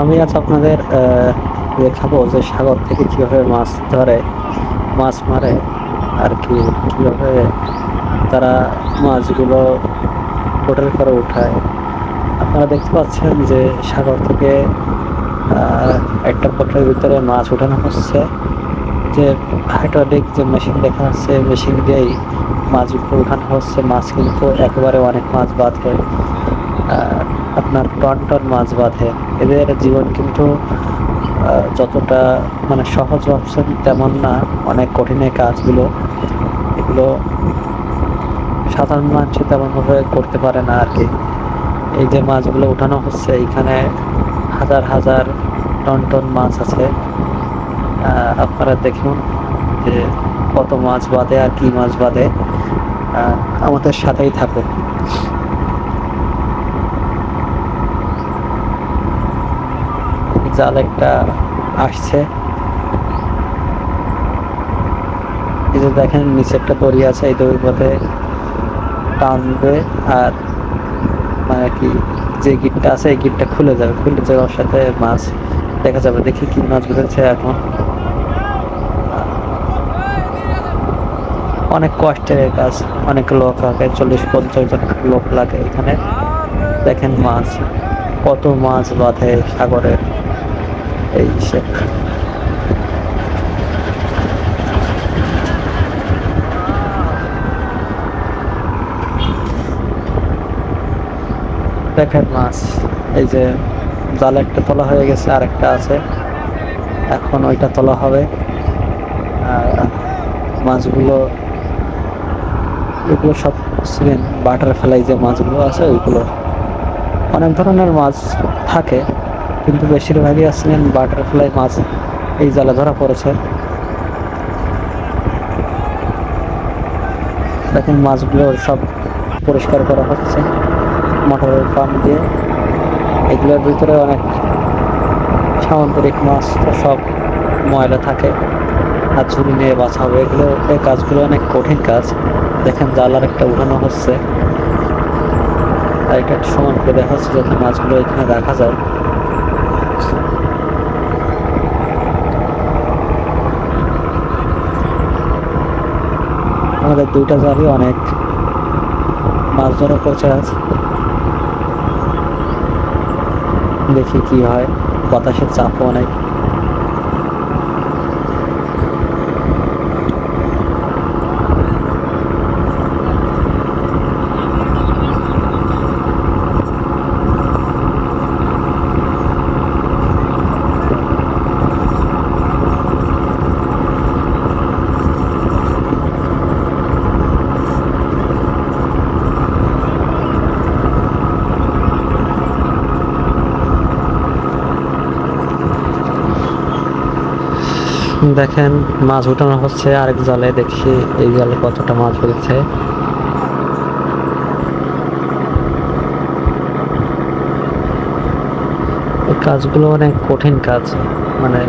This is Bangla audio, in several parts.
আমি আজ আপনাদের দেখাবো যে সাগর থেকে কীভাবে মাছ ধরে, মাছ মারে, আর কি, কীভাবে তারা মাছগুলো হোটেল করে উঠায়। আপনারা দেখতে পাচ্ছেন যে সাগর থেকে একটা পোটের ভিতরে মাছ উঠানো হচ্ছে। যে হাইড্রোলিক যে মেশিন দেখা হচ্ছে মেশিন দিয়েই মাছগুলো উঠানো হচ্ছে। মাছ কিন্তু একেবারে অনেক মাছ বাঁধে আপনার টন টন মাছ বাঁধে। এদের জীবন কিন্তু যতটা মানে সহজ ভাবছেন তেমন না, অনেক কঠিন কাজগুলো। এগুলো সাধারণ মানুষ তেমনভাবে করতে পারে না আর কি। এই যে মাছগুলো উঠানো হচ্ছে, এইখানে হাজার হাজার টন টন মাছ আছে। আপনারা দেখুন যে কত মাছ বাঁধে আর কি মাছ বাঁধে। আমাদের সাথেই থাকুন জাল একটা আসছে। এই যে দেখেন, নিচে একটা দড়ি আছে, এই দড়ির পথে টানবে আর মানে কি, যে গিটটা আছে, এই গিটটা খুলে যাবে। খুলে যাওয়ার সাথে মাছ দেখা যাবে, দেখি কি মাছ বেঁধেছে এখন। অনেক কষ্টের কাজ, অনেক লোক লাগে চল্লিশ পঞ্চাশ জন লোক লাগে এখানে। দেখেন মাছ, কত মাছ বাঁধে সাগরের এই সে। দেখেন মাছ, এই যে জাল একটা তোলা হয়ে গেছে আর একটা আছে। এখন ওইটা তোলা হবে। আর মাছগুলো, এগুলো সব বাটার ফেলাই যে মাছগুলো আছে, ওইগুলো অনেক ধরনের মাছ থাকে। কিন্তু বেশিরভাগই আসলেন বাটারফ্লাই মাছ এই জালে ধরা পড়েছে। দেখেন মাছগুলো সব পরিষ্কার করা হচ্ছে, মোটরের পাম্প দিয়ে। এগুলোর ভিতরে অনেক সামুদ্রিক মাছ তো সব ময়লা থাকে, আর ঝুড়ি নিয়ে বাঁচা হবে এগুলো, এই কাজগুলো অনেক কঠিন কাজ। দেখেন জালার একটা উঠানো হচ্ছে। আর এটা সমান করে দেখা হচ্ছে যাতে মাছগুলো এখানে রাখা যায়। আমাদের দুইটা জালই অনেক মাছ ধরা পচে আজ দেখি কি হয়। বাতাসের চাপও অনেক। দেখেন মাছ উঠানো হচ্ছে, আরেক জালে দেখি এই জালে কতটা মাছ এই কাজগুলো অনেক কঠিন কাজ মানে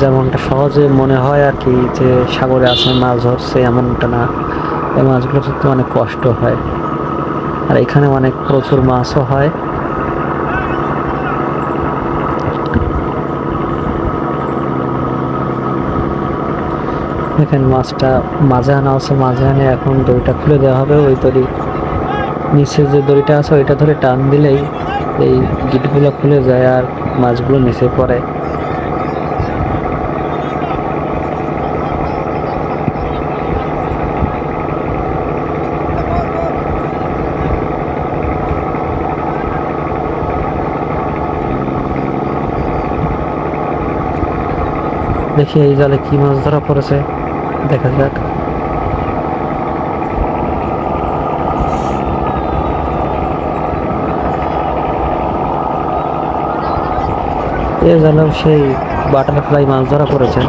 যেমনটা সহজে মনে হয় আর কি যে সাগরে আছে, মাছ ধরছে এমনটা না। এই মাছগুলো ধরতে অনেক কষ্ট হয়। আর এখানে অনেক প্রচুর মাছও হয়। দেখেন মাছটা মাঝে আনা আছে মাঝে আনে এখন দড়িটা খুলে দেওয়া হবে। ওই দড়ি নিচে যে দড়িটা আছে, ওইটা ধরে টান দিলেই এই গিটগুলো খুলে যায় আর মাছগুলো নিচে পড়ে। দেখি এই জালে কি মাছ ধরা পড়েছে। দেখা যাক। এ জানাও সেই বাটারফ্লাই মাছ ধরা পড়েছে।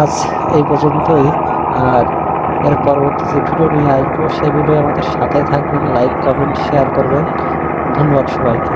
আজ এই পর্যন্তই। আর এর পরবর্তী যে ভিডিও নিয়ে আসব, সেই ভিডিও আমাদের সাথে থাকবেন লাইক কমেন্ট শেয়ার করবেন। ধন্যবাদ সবাইকে।